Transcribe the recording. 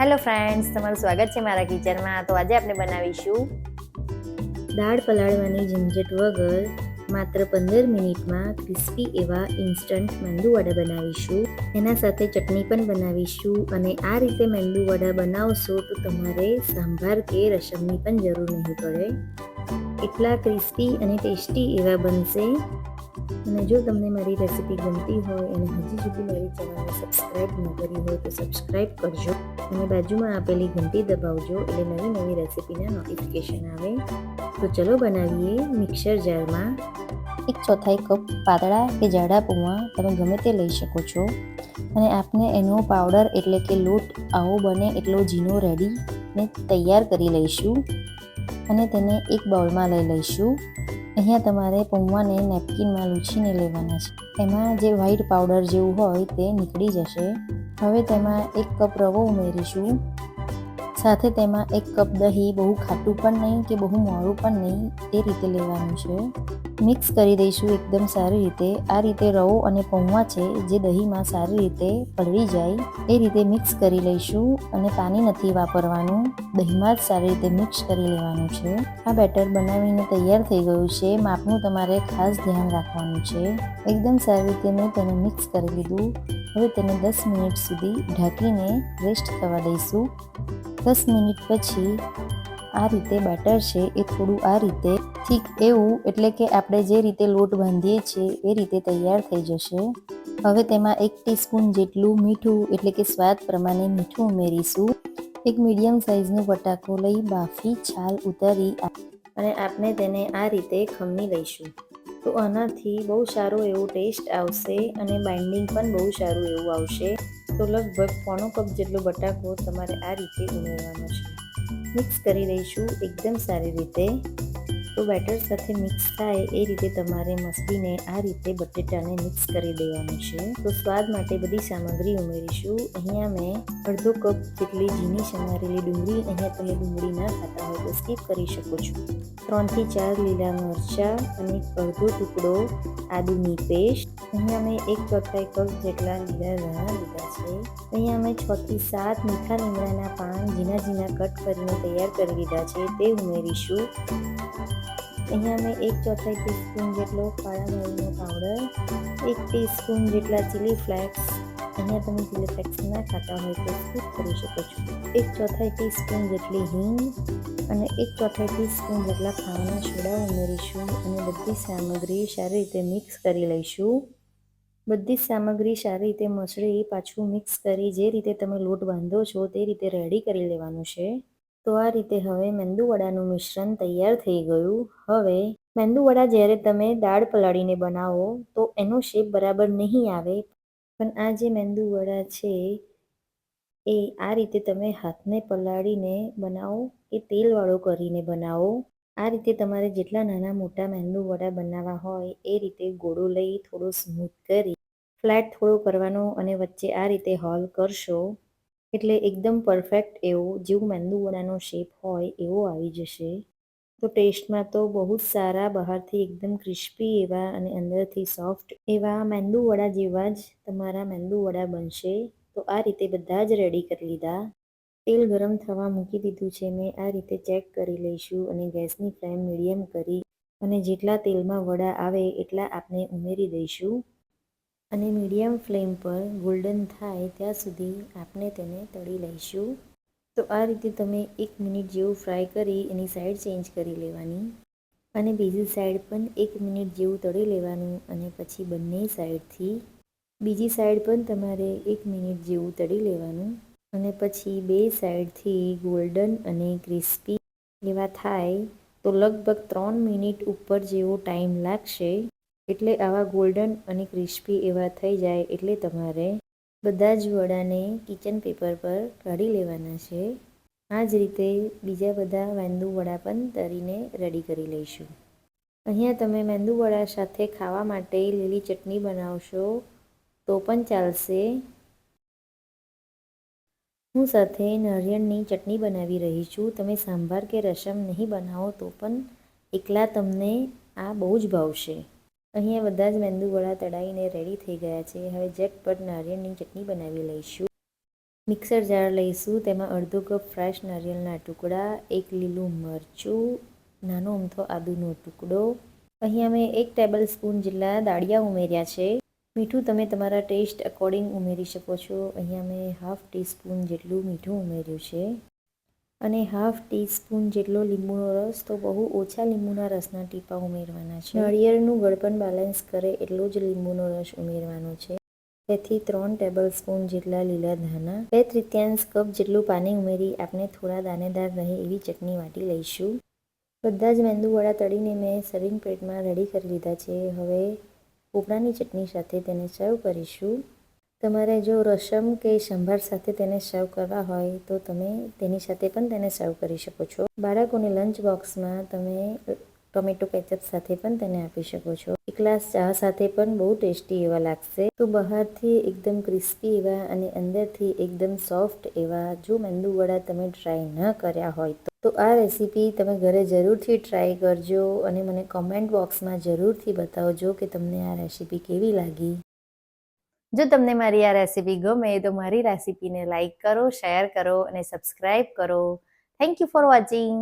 Hello friends તમારું સ્વાગત છે મારા કિચનમાં. તો આજે આપણે બનાવીશું દાળ પલાળવાની ઝંઝટ વગર માત્ર પંદર મિનિટમાં ક્રિસ્પી એવા ઇન્સ્ટન્ટ મેંદુવડા બનાવીશું. એના સાથે ચટણી પણ બનાવીશું અને આ રીતે મેંદુવડા બનાવશો તો તમારે સાંભાર કે રસમની પણ જરૂર નહીં પડે. એટલા ક્રિસ્પી અને ટેસ્ટી એવા બનશે. અને જો તમને મારી રેસિપી ગમતી હોય અને હજી સુધી મારી ચેનલને સબસ્ક્રાઈબ ન કરી હોય તો સબસ્ક્રાઈબ કરજો. અને બાજુમાં આપેલી ઘંટી દબાવજો એટલે નવી નવી રેસિપીના નોટિફિકેશન આવે. તો ચલો બનાવીએ મિક્સર જારમાં એક ચોથાઈ કપ પાતળા કે જાડા પૌવા તમે ગમે તે લઈ શકો છો. અને આપને એનો પાવડર એટલે કે લોટ આવો બને એટલો ઝીણો રેડી ને તૈયાર કરી લઈશું. અને તેને એક બાઉલમાં લઈ લઈશું. અહીંયા તમારે પૌવાને નેપકિનમાં લૂછીને લેવાના છે. એમાં જે વ્હાઈટ પાવડર જેવું હોય તે નીકળી જશે. હવે તેમાં એક કપ રવો ઉમેરીશું. સાથે તેમાં એક કપ દહીં, બહુ ખાટું પણ નહીં કે બહુ મોડું પણ નહીં, એ રીતે લેવાનું છે. મિક્સ કરી દઈશું એકદમ સારી રીતે. આ રીતે રવો અને પૌવા છે જે દહીંમાં સારી રીતે પલળી જાય, એ રીતે મિક્સ કરી લઈશું અને પાણી નથી વાપરવાનું. દહીંમાં જ સારી રીતે મિક્સ કરી લેવાનું છે. આ બેટર બનાવીને તૈયાર થઈ ગયું છે. માપનું તમારે ખાસ ધ્યાન રાખવાનું છે. એકદમ સારી રીતે મેં તેને મિક્સ કરી લીધું. હવે તેને દસ મિનિટ સુધી ઢાંકીને રેસ્ટ થવા દઈશું. દસ મિનિટ પછી આ રીતે બેટર છે એ થોડું આ રીતે ઠીક એવું એટલે કે આપણે જે રીતે લોટ બાંધીએ છીએ એ રીતે તૈયાર થઈ જશે. હવે તેમાં એક ટીસ્પૂન જેટલું મીઠું એટલે કે સ્વાદ પ્રમાણે મીઠું ઉમેરીશું. એક મીડિયમ સાઇઝનું બટાકો લઈ બાફી છાલ ઉતારી અને આપણે તેને આ રીતે ખમણી લઈશું. તો આનાથી બહુ સારો એવો ટેસ્ટ આવશે અને બાઇન્ડિંગ પણ બહુ સારું એવું આવશે. તો લગભગ પોણો કપ જેટલો બટાકો તમારે આ રીતે ઉમેરવાનો છે. મિક્સ કરી દઈશું એકદમ સારી રીતે. તો બેટર સાથે મિક્સ થાય એ રીતે તમારે મસળીને આ રીતે બટેટાને મિક્સ કરી દેવાનું છે. તો સ્વાદ માટે બધી સામગ્રી ઉમેરીશું. અહીંયા મેં અડધો કપ જેટલી ઝીણી સમારેલી ડુંગળી અહીંયા તમે ડુંગળી ના ખાતા હોય તો સ્કીપ કરી શકો છો. ત્રણથી ચાર લીલા મરચાં અને અડધો ટુકડો આદુની પેસ્ટ. અહીંયા મેં એક ચોથાઈ કપ જેટલા લીલા ધાણા લીધા છે. અહીંયા મેં છ થી સાત મીઠા લીમડાના પાન ઝીણા ઝીણા કટ કરીને તૈયાર કરી લીધા છે. તે ઉમેરીશું. અહીંયા મેં એક ચોથાઈ ટીસ્પૂન જેટલો કાળા મરીનો પાવડર એક ટીસ્પૂન જેટલા ચીલી ફ્લેક્સ અહીંયા તમે ચીલી ફ્લેક્સ ના ખાતા હોય તો સ્કીપ કરી શકો છો. એક ચોથાઈ ટીસ્પૂન જેટલી હિંગ અને એક ચોથાઈ ટીસ્પૂન જેટલા ખાવાના સોડા ઉમેરીશું અને બધી સામગ્રી સારી રીતે મિક્સ કરી લઈશું. બધી સામગ્રી સારી રીતે મસળી પાછું મિક્સ કરી જે રીતે તમે લોટ બાંધો છો તે રીતે રેડી કરી લેવાનું છે. તો આ રીતે હવે મેંદુવડાનું મિશ્રણ તૈયાર થઈ ગયું. હવે મેંદુવડા જ્યારે તમે દાળ પલાળીને બનાવો, તો એનો શેપ બરાબર નહીં આવે. પણ આ જે મેંદુવડા છે, એ આ રીતે તમે હાથને પલાળીને બનાવો કે તેલવાળો કરીને બનાવો. આ રીતે તમારે જેટલા નાના મોટા મેંદુવડા બનાવવા હોય, એ રીતે ગોળો લઈ થોડો સ્મૂથ કરી, ફ્લેટ થોડો કરવાનો અને વચ્ચે આ રીતે હોલ કરશો. એટલે એકદમ પરફેક્ટ એવો જેવું મેંદુવડાનો શેપ હોય એવો આવી જશે. તો ટેસ્ટમાં તો બહુ જ સારા બહારથી એકદમ ક્રિસ્પી એવા અને અંદરથી સોફ્ટ એવા મેંદુવડા જેવા જ તમારા મેંદુવડા બનશે. તો આ રીતે બધા જ રેડી કરી લીધા. તેલ ગરમ થવા મૂકી દીધું છે મેં. આ રીતે ચેક કરી લઈશું અને ગેસની ફ્લેમ મીડિયમ કરી અને જેટલા તેલમાં વડા આવે એટલા આપણે ઉમેરી દઈશું. અને મીડિયમ ફ્લેમ પર ગોલ્ડન થાય ત્યાં સુધી આપણે તેને તળી લઈશું. તો આ રીતે તમે એક મિનિટ જેવું ફ્રાય કરી એની સાઈડ ચેન્જ કરી લેવાની અને બીજી સાઈડ પણ એક મિનિટ જેવું તળી લેવાનું અને પછી બંને સાઈડથી બીજી સાઈડ પણ તમારે એક મિનિટ જેવું તળી લેવાનું અને પછી બે સાઈડથી ગોલ્ડન અને ક્રિસ્પી એવા થાય તો લગભગ ત્રણ મિનિટ ઉપર જેવો ટાઈમ લાગશે. એટલે આવા ગોલ્ડન અને ક્રિસ્પી એવા થઈ જાય એટલે તમારે બધા જ વડાને કિચન પેપર પર કાઢી લેવાના છે. આ જ રીતે બીજા બધા મેંદુ વડા પણ તરીને રેડી કરી લઈશું. અહીંયા તમે મેંદુ વડા સાથે ખાવા માટે લીલી ચટણી બનાવશો તો પણ ચાલશે. હું સાથે નારિયેળની ચટણી બનાવી રહી છું. તમે સાંભાર કે રસમ નહીં બનાવો તો પણ એકલા તમને આ બહુ જ ભાવશે. અહીંયા બધા જ મેંદુવડા તળાવીને રેડી થઈ ગયા છે. હવે ઝટપટ નારિયેળની ચટણી બનાવી લઈશું. મિક્સર જાર લઈશું. તેમાં અડધો કપ ફ્રેશ નારિયેળના ટુકડા, એક લીલું મરચું, નાનો અમથો આદુનો ટુકડો. અહીંયા મેં એક ટેબલ સ્પૂન જેટલા દાળિયા ઉમેર્યા છે. મીઠું તમે તમારા ટેસ્ટ અકોર્ડિંગ ઉમેરી શકો છો. અહીંયા મેં હાફ ટીસ્પૂન જેટલું મીઠું ઉમેર્યું છે. અને હાફ ટીસ્પૂન જેટલો લીંબુનો રસ તો બહુ ઓછા લીંબુના રસના ટીપા ઉમેરવાના છે. નળિયેરનું ગળપણ બેલેન્સ કરે એટલો જ લીંબુનો રસ ઉમેરવાનો છે. તેથી ત્રણ ટેબલ સ્પૂન જેટલા લીલા ધાના બે તૃતીયાંશ કપ જેટલું પાણી ઉમેરી આપણે થોડા દાણેદાર રહે એવી ચટણી વાટી લઈશું. બધા જ મેંદુવડા તળીને મેં સર્વિંગ પ્લેટમાં રેડી કરી લીધા છે. હવે કોપરાની ચટણી સાથે તેને સર્વ કરીશું. તમારે જો રસમ કે સંભાર સાથે તેને સર્વ કરવા હોય, તો તમે તેની સાથે પણ તેને સર્વ કરી શકો છો. બાળકોને લંચ બોક્સમાં તમે ટોમેટો કેચઅપ સાથે પણ તેને આપી શકો છો. એક ગ્લાસ ચા સાથે પણ બહુ ટેસ્ટી એવા લાગશે. તો બહારથી એકદમ ક્રિસ્પી એવા અને અંદરથી એકદમ સોફ્ટ એવા જો મેંદુવડા તમે ટ્રાય ન કર્યા હોય તો. તો આ રેસીપી તમે ઘરે જરૂરથી ટ્રાય કરજો અને મને કોમેન્ટ બોક્સમાં જરૂરથી બતાવજો કે તમને આ રેસીપી કેવી લાગી. જો તમને મારી આ રેસીપી ગમે તો મારી રેસીપીને લાઈક કરો શેર કરો અને સબસ્ક્રાઈબ કરો. Thank you for watching